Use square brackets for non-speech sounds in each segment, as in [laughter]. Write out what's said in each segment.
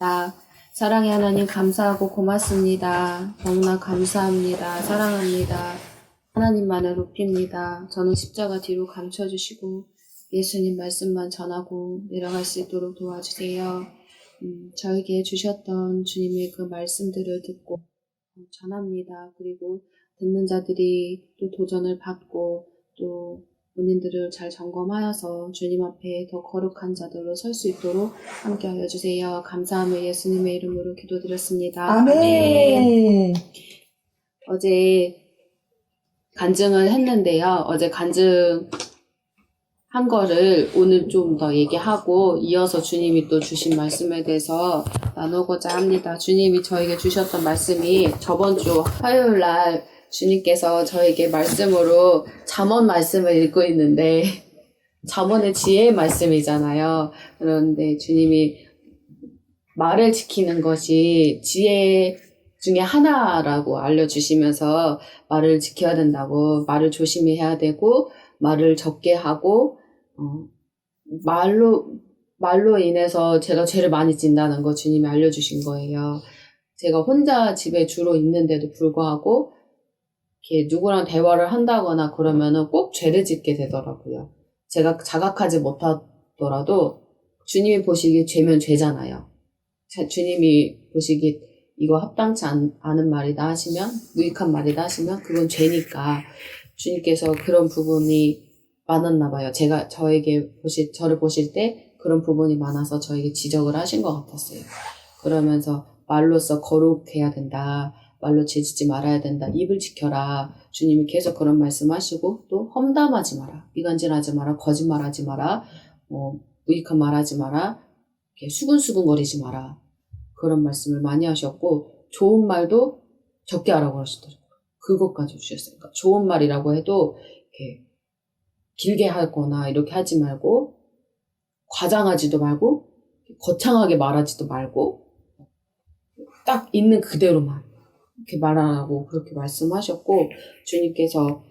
나 사랑의 하나님 감사하고 고맙습니다. 너무나 감사합니다. 사랑합니다. 하나님만을 높입니다. 저는 십자가 뒤로 감춰주시고 예수님 말씀만 전하고 내려갈 수 있도록 도와주세요. 음, 저에게 주셨던 주님의 그 말씀들을 듣고 전합니다. 그리고 듣는 자들이 또 도전을 받고 또 본인들을 잘 점검하여서 주님 앞에 더 거룩한 자들로 설 수 있도록 함께 하여 주세요. 감사함을 예수님의 이름으로 기도드렸습니다. 아멘. 어제 간증을 했는데요. 어제 간증 한 거를 오늘 좀 더 얘기하고 이어서 주님이 또 주신 말씀에 대해서 나누고자 합니다. 주님이 저에게 주셨던 말씀이 저번 주 화요일 날 주님께서 저에게 말씀으로 잠언 말씀을 읽고 있는데 잠언의 지혜의 말씀이잖아요. 그런데 주님이 말을 지키는 것이 지혜 중에 하나라고 알려주시면서 말을 지켜야 된다고 말을 조심히 해야 되고 말을 적게 하고 어, 말로 말로 인해서 제가 죄를 많이 진다는 거 주님이 알려주신 거예요. 제가 혼자 집에 주로 있는데도 불구하고 이렇게 누구랑 대화를 한다거나 그러면은 꼭 죄를 짓게 되더라고요. 제가 자각하지 못하더라도 주님이 보시기에 죄면 죄잖아요. 자- 주님이 보시기 이거 합당치 않, 않은 말이다 하시면 무익한 말이다 하시면 그건 죄니까 주님께서 그런 부분이 많았나 봐요. 제가 저에게 보실 저를 보실 때 그런 부분이 많아서 저에게 지적을 하신 것 같았어요. 그러면서 말로써 거룩해야 된다. 말로 죄짓지 말아야 된다. 입을 지켜라. 주님이 계속 그런 말씀하시고 또 험담하지 마라. 이간질하지 마라. 거짓말하지 마라. 어, 무익한 말하지 마라. 이렇게 수근수근거리지 마라. 그런 말씀을 많이 하셨고 좋은 말도 적게 하라고 하시더라고요. 그것까지 주셨어요. 그러니까 좋은 말이라고 해도 이렇게 길게 하거나 이렇게 하지 말고 과장하지도 말고 거창하게 말하지도 말고 딱 있는 그대로만 이렇게 말하라고 그렇게 말씀하셨고 주님께서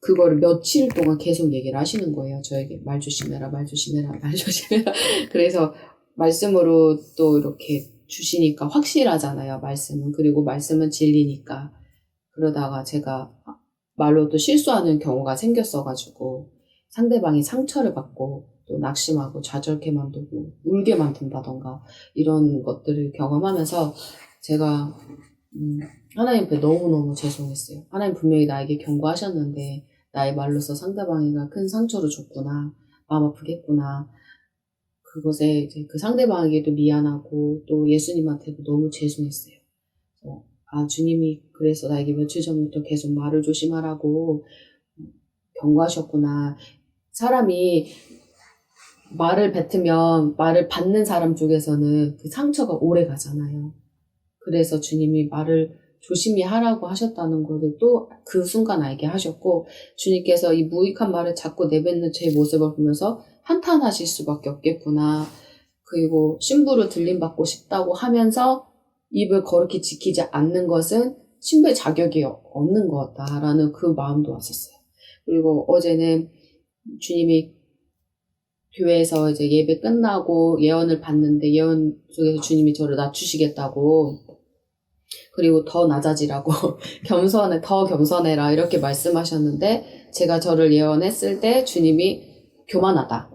그거를 며칠 동안 계속 얘기를 하시는 거예요. 저에게 말 조심해라, 말 조심해라, [laughs] 말 조심해라. 그래서 말씀으로 또 이렇게 주시니까 확실하잖아요. 말씀은 그리고 말씀은 진리니까 그러다가 제가 말로 또 실수하는 경우가 생겼어가지고 상대방이 상처를 받고 또 낙심하고 좌절케 만들고 울게 만든다던가 이런 것들을 경험하면서 제가 음, 하나님 앞에 너무너무 죄송했어요. 하나님 분명히 나에게 경고하셨는데 나의 말로서 상대방이가 큰 상처를 줬구나 마음 아프겠구나 그것에 이제 그 상대방에게도 미안하고 또 예수님한테도 너무 죄송했어요. 그래서 아 주님이 그래서 나에게 며칠 전부터 계속 말을 조심하라고 경고하셨구나. 사람이 말을 뱉으면 말을 받는 사람 쪽에서는 그 상처가 오래 가잖아요. 그래서 주님이 말을 조심히 하라고 하셨다는 것을 또 그 순간 알게 하셨고 주님께서 이 무익한 말을 자꾸 내뱉는 제 모습을 보면서 한탄하실 수밖에 없겠구나. 그리고 신부를 들림받고 싶다고 하면서 입을 거룩히 지키지 않는 것은 신부의 자격이 없는 것 같다라는 그 마음도 왔었어요. 그리고 어제는 주님이 교회에서 이제 예배 끝나고 예언을 받는데 예언 속에서 주님이 저를 낮추시겠다고 그리고 더 낮아지라고 [laughs] 겸손해 더 겸손해라 이렇게 말씀하셨는데 제가 저를 예언했을 때 주님이 교만하다.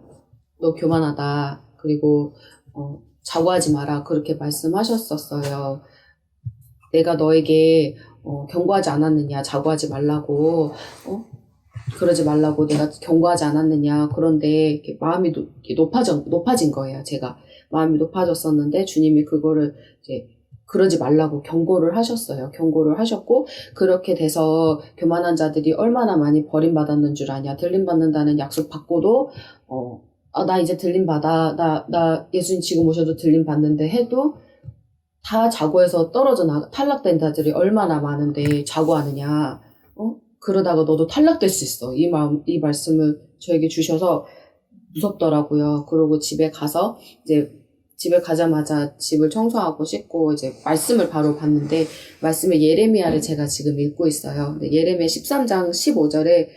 너 교만하다. 그리고 어, 자고하지 마라. 그렇게 말씀하셨었어요. 내가 너에게 어, 경고하지 않았느냐? 자고하지 말라고. 어? 그러지 말라고 내가 경고하지 않았느냐? 그런데 마음이 높아져, 높아진 거예요 제가. 마음이 높아졌었는데 주님이 그거를 이제 그러지 말라고 경고를 하셨어요 경고를 하셨고 그렇게 돼서 교만한 자들이 얼마나 많이 버림받았는 줄 아냐 들림받는다는 약속 받고도 어, 아, 나 이제 들림받아 나, 나 예수님 지금 오셔도 들림받는데 해도 다 자고해서 떨어져 나 탈락된 자들이 얼마나 많은데 자고하느냐 어? 그러다가 너도 탈락될 수 있어. 이 마음, 이 말씀을 저에게 주셔서 무섭더라고요. 그러고 집에 가서 이제 집에 가자마자 집을 청소하고 씻고 이제 말씀을 바로 봤는데 말씀의 예레미야를 제가 지금 읽고 있어요. 예레미야 13장 15절에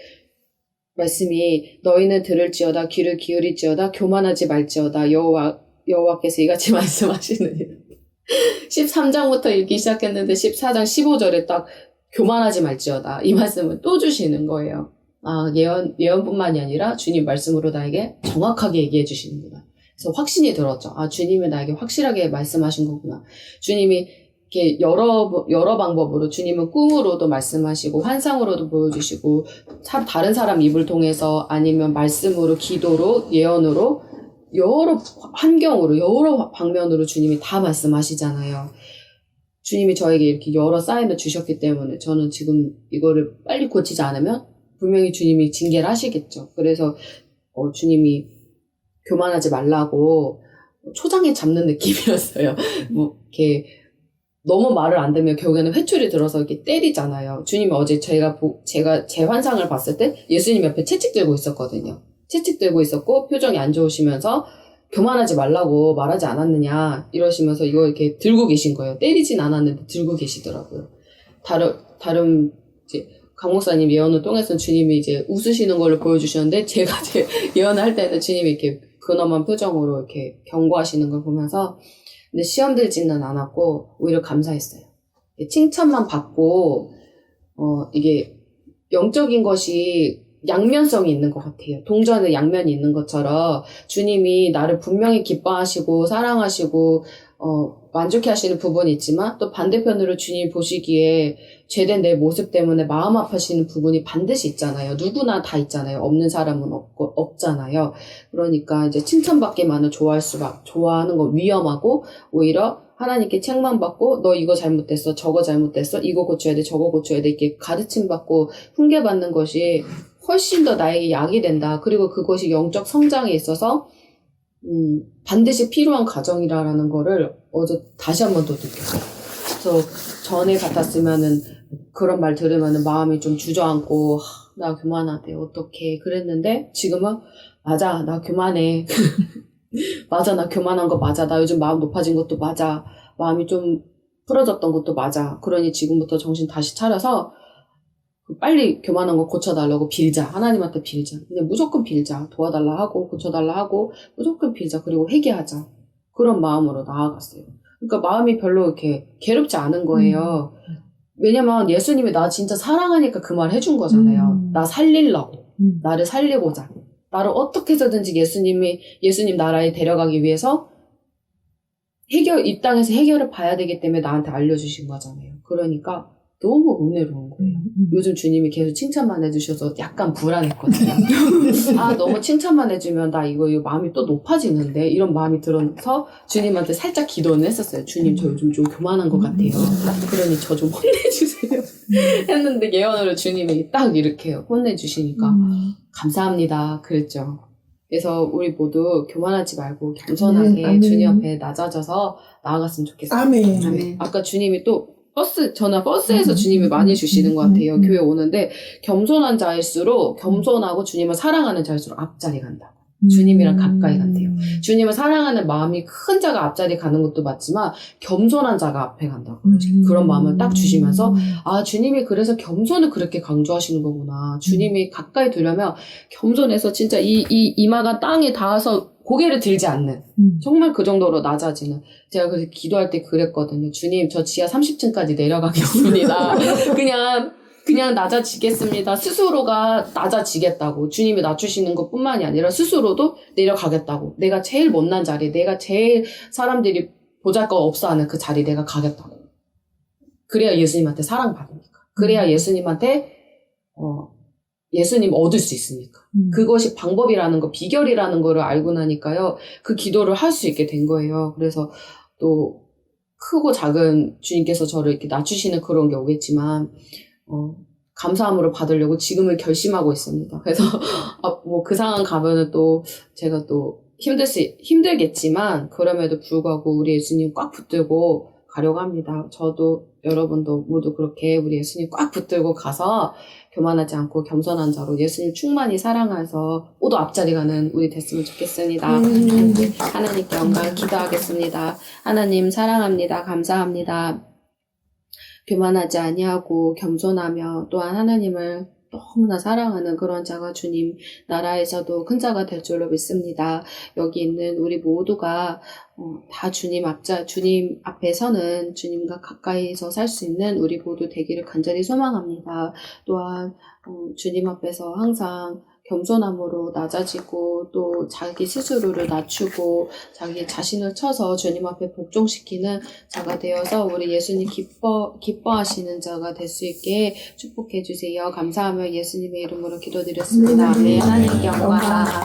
말씀이 너희는 들을지어다 귀를 기울일지어다 교만하지 말지어다 여호와 여호와께서 이같이 [laughs] 말씀하시느니라. 13장부터 읽기 시작했는데 14장 15절에 딱 교만하지 말지어다. 이 말씀을 또 주시는 거예요. 아, 예언, 예언뿐만이 아니라 주님 말씀으로 나에게 정확하게 얘기해 주시는구나. 그래서 확신이 들었죠. 아, 주님이 나에게 확실하게 말씀하신 거구나. 주님이 이렇게 여러, 여러 방법으로 주님은 꿈으로도 말씀하시고 환상으로도 보여주시고 사- 다른 사람 입을 통해서 아니면 말씀으로 기도로 예언으로 여러 환경으로 여러 방면으로 주님이 다 말씀하시잖아요. 주님이 저에게 이렇게 여러 사인을 주셨기 때문에 저는 지금 이거를 빨리 고치지 않으면 분명히 주님이 징계를 하시겠죠. 그래서 어, 주님이 교만하지 말라고 초장에 잡는 느낌이었어요. 뭐 이렇게 너무 말을 안 듣면 결국에는 회초리 들어서 이렇게 때리잖아요. 주님이 어제 제가 보- 제가 제 환상을 봤을 때 예수님 옆에 채찍 들고 있었거든요. 채찍 들고 있었고 표정이 안 좋으시면서 교만하지 말라고 말하지 않았느냐 이러시면서 이거 이렇게 들고 계신 거예요. 때리진 않았는데 들고 계시더라고요. 다른 다른 이제 강 목사님 예언을 통해서 주님이 이제 웃으시는 걸로 보여주셨는데 제가 제 예언을 할 때는 주님이 이렇게 근엄한 표정으로 이렇게 경고하시는 걸 보면서 근데 시험 들지는 않았고 오히려 감사했어요. 칭찬만 받고 어 이게 영적인 것이 양면성이 있는 것 같아요. 동전에 양면이 있는 것처럼 주님이 나를 분명히 기뻐하시고 사랑하시고 어, 만족해 하시는 부분이 있지만 또 반대편으로 주님이 보시기에 죄된 내 모습 때문에 마음 아파하시는 부분이 반드시 있잖아요. 누구나 다 있잖아요. 없는 사람은 없고, 없잖아요. 그러니까 이제 칭찬받기만을 좋아할 수밖, 좋아하는 건 위험하고 오히려 하나님께 책만 받고 너 이거 잘못됐어, 저거 잘못됐어, 이거 고쳐야 돼, 저거 고쳐야 돼 이렇게 가르침 받고 훈계 받는 것이 훨씬 더 나에게 약이 된다. 그리고 그것이 영적 성장에 있어서 음, 반드시 필요한 과정이라는 거를 어제 다시 한 번 더 느꼈어요. 그래서 전에 같았으면은 그런 말 들으면은 마음이 좀 주저앉고 하, 나 교만하대 어떡해 그랬는데 지금은 맞아 나 교만해 [laughs] 맞아 나 교만한 거 맞아 나 요즘 마음 높아진 것도 맞아 마음이 좀 풀어졌던 것도 맞아 그러니 지금부터 정신 다시 차려서 빨리 교만한 거 고쳐달라고 빌자. 하나님한테 빌자. 그냥 무조건 빌자. 도와달라 하고, 고쳐달라 하고, 무조건 빌자. 그리고 회개하자. 그런 마음으로 나아갔어요. 그러니까 마음이 별로 이렇게 괴롭지 않은 거예요. 왜냐면 예수님이 나 진짜 사랑하니까 그 말 해준 거잖아요. 음. 나 살리려고. 음. 나를 살리고자. 나를 어떻게 해서든지 예수님이, 예수님 나라에 데려가기 위해서 해결, 이 땅에서 해결을 봐야 되기 때문에 나한테 알려주신 거잖아요. 그러니까 너무 은혜로운 거예요. 요즘 주님이 계속 칭찬만 해주셔서 약간 불안했거든요. [laughs] 아, 너무 칭찬만 해주면 나 이거, 이거 마음이 또 높아지는데 이런 마음이 들어서 주님한테 살짝 기도는 했었어요. 주님, 저 요즘 좀 교만한 것 같아요. 그러니 저 좀 혼내주세요. [laughs] 했는데 예언으로 주님이 딱 이렇게 혼내주시니까 음. 감사합니다. 그랬죠. 그래서 우리 모두 교만하지 말고 겸손하게 아멘, 아멘. 주님 앞에 낮아져서 나아갔으면 좋겠어요. 아멘. 아멘. 아까 주님이 또 버스, 저는 버스에서 음, 주님이 음, 많이 음, 주시는 음, 것 같아요. 음, 음. 교회 오는데 겸손한 자일수록 겸손하고 주님을 사랑하는 자일수록 앞자리 간다. 주님이랑 가까이 간대요. 주님을 사랑하는 마음이 큰 자가 앞자리 가는 것도 맞지만 겸손한 자가 앞에 간다고. 음. 그런 마음을 딱 주시면서 아 주님이 그래서 겸손을 그렇게 강조하시는 거구나. 주님이 가까이 두려면 겸손해서 진짜 이, 이 이마가 땅에 닿아서 고개를 들지 않는 음. 정말 그 정도로 낮아지는 제가 그래서 기도할 때 그랬거든요. 주님 저 지하 30층까지 내려가겠습니다. [laughs] 그냥 그냥 낮아지겠습니다. 스스로가 낮아지겠다고 주님이 낮추시는 것뿐만이 아니라 스스로도 내려가겠다고 내가 제일 못난 자리 내가 제일 사람들이 보잘것 없어하는 그 자리 내가 가겠다고 그래야 예수님한테 사랑받으니까 그래야 예수님한테 어 예수님 얻을 수 있으니까 음. 그것이 방법이라는 거, 비결이라는 거를 알고 나니까요, 그 기도를 할 수 있게 된 거예요. 그래서 또 크고 작은 주님께서 저를 이렇게 낮추시는 그런 게 오겠지만, 어, 감사함으로 받으려고 지금을 결심하고 있습니다. 그래서, [laughs] 아, 뭐 그 상황 가면은 또 제가 또 힘들 수, 힘들겠지만, 그럼에도 불구하고 우리 예수님 꽉 붙들고 가려고 합니다. 저도 여러분도 모두 그렇게 우리 예수님 꽉 붙들고 가서 교만하지 않고 겸손한 자로 예수님 충만히 사랑해서 모두 앞자리 가는 우리 됐으면 좋겠습니다. 음. 네, 하나님께 영광 기도하겠습니다. 하나님 사랑합니다. 감사합니다. 교만하지 아니하고 겸손하며 또한 하나님을 너무나 사랑하는 그런 자가 주님 나라에서도 큰 자가 될 줄로 믿습니다. 여기 있는 우리 모두가 어, 다 주님 앞자 주님 앞에 서는 주님과 가까이서 살 수 있는 우리 모두 되기를 간절히 소망합니다. 또한 어, 주님 앞에서 항상 겸손함으로 낮아지고 또 자기 스스로를 낮추고 자기 자신을 쳐서 주님 앞에 복종시키는 자가 되어서 우리 예수님 기뻐 기뻐하시는 자가 될 수 있게 축복해 주세요. 감사하며 예수님의 이름으로 기도드렸습니다. 아멘. 하나님께 영광.